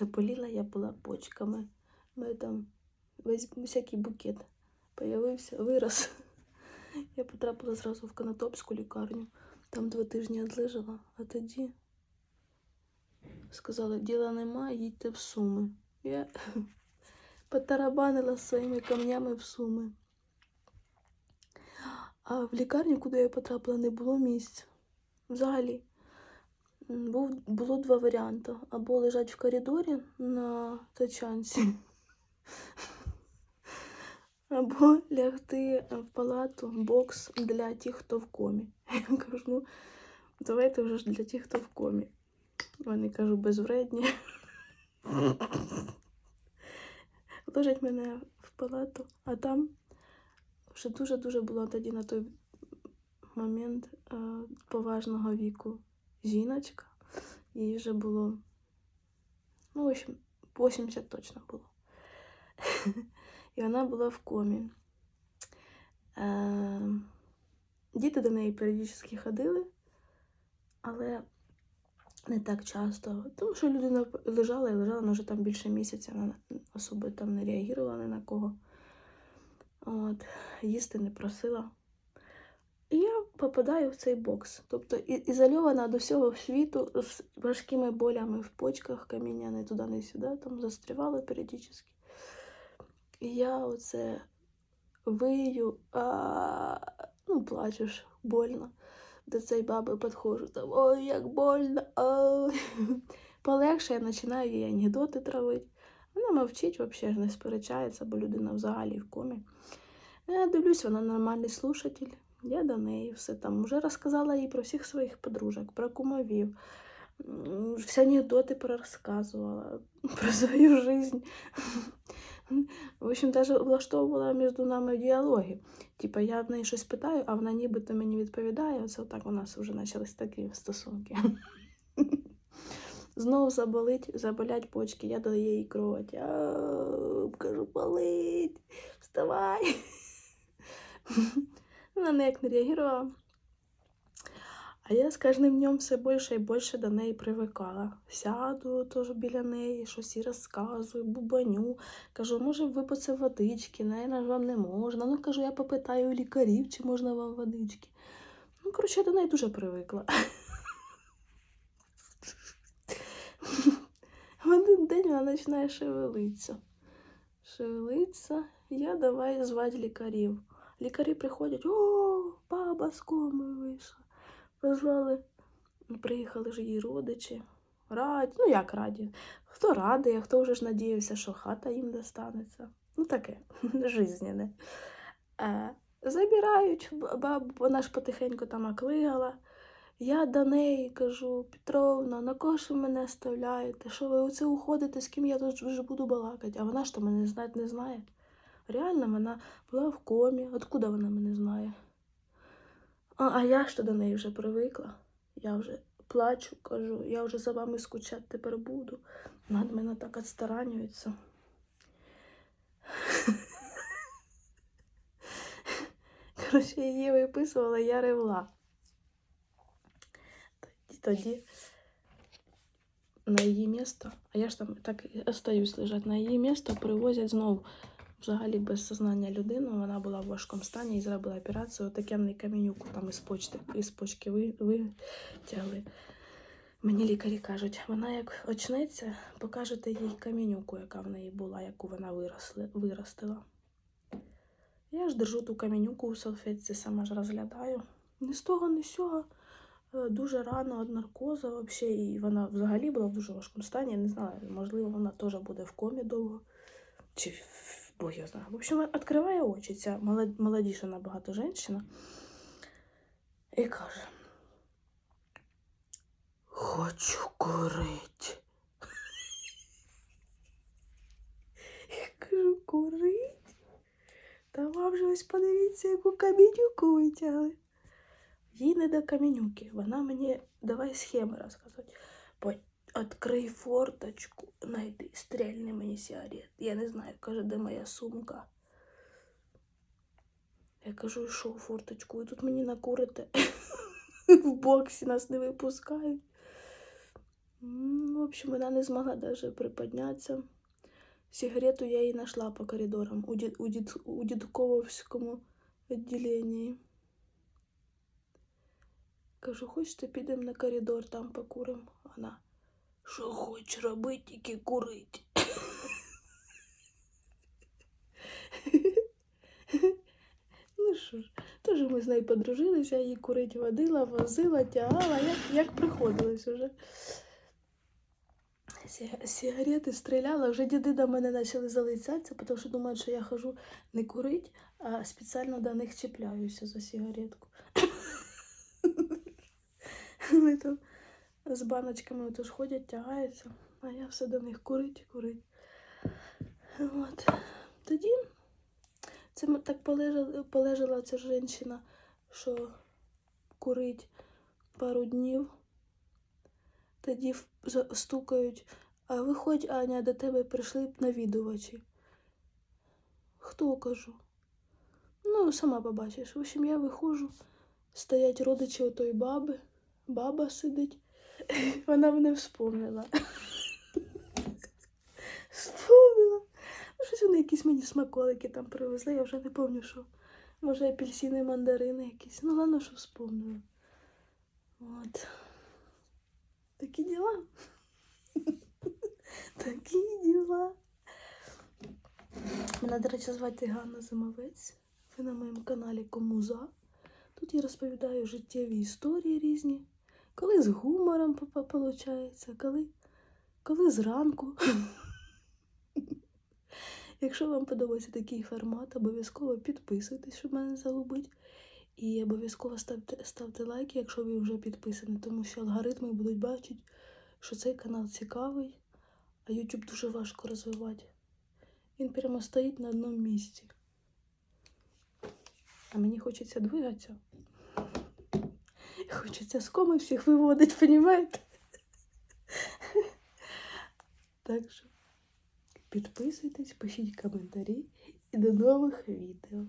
Заболіла я була почками. Ми там весь всякий букет появився, вирос. Я потрапила зразу в Конотопську лікарню. Там два тижні відлежала, а тоді сказали, діла нема, їдьте в Суми. Я потарабанила своїми камнями в Суми. А в лікарню, куди я потрапила, не було місць. Взагалі. Був, було два варіанти. Або лежать в коридорі на тачанці, або лягти в палату, бокс для тих, хто в комі. Я кажу, ну, давайте вже ж для тих, хто в комі. Вони кажу, безвредні. Ложать мене в палату, а там вже дуже-дуже була тоді на той момент е, поважного віку жіночка. Їй вже було, ну, в общем, 80 точно було. І вона була в комі. Е, діти до неї періодично ходили, але не так часто. Тому що людина лежала і лежала, вона вже там більше місяця, вона особо там не реагувала ні на кого. От, їсти не просила. Попадаю в цей бокс. Тобто ізольована до всього світу з важкими болями в почках, каміння не туди, не сюди, там застрівало періодично. І я оце вию, а, ну, плачеш, больно. До цієї баби підходжу, там, ой, як больно, ой. Полегше я починаю їй анекдоти травити. Вона мовчить, взагалі не сперечається, бо людина взагалі в комі. Я дивлюсь, вона нормальний слушатель. Я до неї все там. Вже розказала їй про всіх своїх подружок, про кумовів. Всі анекдоти порозказувала про свою жизнь. В общем, даже влаштовувала між нами діалоги. Типа, я в неї щось питаю, а вона нібито мені відповідає. Оце так у нас вже почались такі стосунки. Знову заболить, заболять почки, я даю їй кровать. Кажу, болить, вставай. Вона ніяк не реагувала. А я з кожним днем все більше і більше до неї привикала. Сяду теж біля неї, щось їй розказую, бубаню. Кажу, може випити водички, наверное, вам не можна. Ну, кажу, я попитаю у лікарів, чи можна вам водички. Ну, коротше, я до неї дуже привикла. В один день вона починає шевелитися. Шевелиться, я давай звати лікарів. Лікарі приходять, о, баба з коми вийшла. Позвали, приїхали ж її родичі. Раді, ну як раді? Хто радий, а хто вже ж надіявся, що хата їм достанеться. Ну таке, жизненне. Е, забирають бабу, вона ж потихеньку там оклигала. Я до неї кажу, Петровна, на кого ж ви мене оставляєте? Що ви оце уходите, з ким я тут вже буду балакати? А вона ж то мене знати не знає. Реально, вона була в комі. Откуда вона мене знає? А, а я ж до неї вже привикла. Я вже плачу, кажу, я вже за вами скучати тепер буду. Від мене так відстаранюється. Коротше, її виписувала, я ревла. Тоді, тоді на її місто, а я ж там так і остаюсь лежати, на її місто привозять знову взагалі без сознання людину. Вона була в важкому стані і зробила операцію. Такенний камінюку там із почти, із почки витягли. Мені лікарі кажуть, вона як очнеться, покажете їй камінюку, яка в неї була, яку вона виросли, виростила. Я ж держу ту камінюку у салфетці, сама ж розглядаю. Ні з того, ні з сього. Е, Дуже рано від наркоза взагалі, і вона взагалі була в дуже важкому стані. Я не знаю, можливо, вона теж буде в комі довго. Чи Бог його знає. В общем, відкриває очі ця молод- молодіша набагато жінка. І каже: Хочу курить. Я кажу, курить? Та вам же ось подивіться, яку камінюку витягли. Їй не до камінюки. Вона мені давай схеми розказувати. Открий форточку, найди, стрельни мені сигарет. Я не знаю, каже, де моя сумка. Я кажу, що форточку? Ви тут мені накурите. В боксі нас не випускають. В общем, вона не змогла даже приподнятися. Сигарету я їй знайшла по коридорам у, дід, у, дід, у дідковському відділенні. Кажу, хочете, підемо на коридор, там покуримо. Вона, що хочеш робити, тільки курить. ну що ж, теж ми з нею подружилися, її курить водила, возила, тягала, як, як приходилось уже. Сі- Сигарети стріляла, вже діди до мене почали залицятися, тому що думають, що я хожу не курить, а спеціально до них чіпляюся за сигаретку. Вони там з баночками тож ходять, тягаються, а я все до них курить, і курить. От. Тоді це так полежала, полежала ця жінка, що курить пару днів. Тоді стукають, а виходь, Аня, до тебе прийшли б навідувачі. Хто кажу? Ну, сама побачиш. В общем, я виходжу, стоять родичі отої баби, баба сидить, вона мене вспомнила. Вспомнила. Ну, щось вони якісь мені смаколики там привезли, я вже не пам'ятаю, що. Може, апельсини, мандарини якісь. Ну, ладно, що вспомнила. От. Такі діла. Такі діла. Мене, до речі, звати Ганна Зимовець. Ви на моєму каналі Комуза. Тут я розповідаю життєві історії різні. Коли з гумором виходить, коли, коли зранку. Якщо вам подобається такий формат, обов'язково підписуйтесь, щоб мене не загубити. І обов'язково ставте, ставте лайки, якщо ви вже підписані, тому що алгоритми будуть бачити, що цей канал цікавий, а YouTube дуже важко розвивати. Він прямо стоїть на одному місці. А мені хочеться двигатися. Хочеться з коми всіх виводити, понімаєте? Так що підписуйтесь, пишіть коментарі і до нових відео.